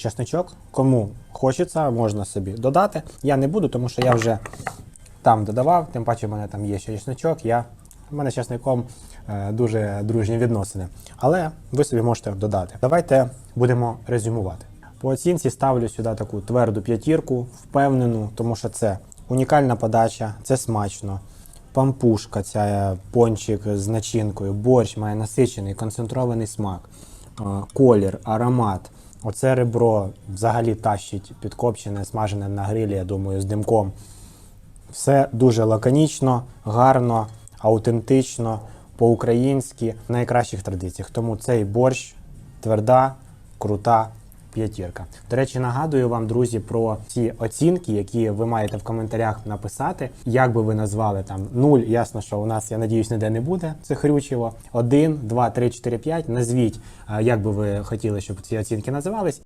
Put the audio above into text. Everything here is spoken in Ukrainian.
Чесничок, кому хочеться, можна собі додати. Я не буду, тому що я вже там додавав, тим паче в мене там є ще чесничок. Я, в мене з чесником е, дуже дружні відносини. Але ви собі можете додати. Давайте будемо резюмувати. По оцінці ставлю сюди таку тверду п'ятірку, впевнену, тому що це унікальна подача, це смачно. Пампушка, ця е, пончик з начинкою, борщ має насичений, концентрований смак, е, колір, аромат. Оце ребро взагалі тащить підкопчене, смажене на грилі, я думаю, з димком. Все дуже лаконічно, гарно, аутентично, по-українськи, в найкращих традиціях. Тому цей борщ тверда, крута п'ятірка. До речі, нагадую вам, друзі, про ці оцінки, які ви маєте в коментарях написати. Як би ви назвали там 0, ясно, що у нас, я надіюсь, ніде не буде. Це хрючево. 1, 2, 3, 4, 5. Назвіть, е, як би ви хотіли, щоб ці оцінки називались.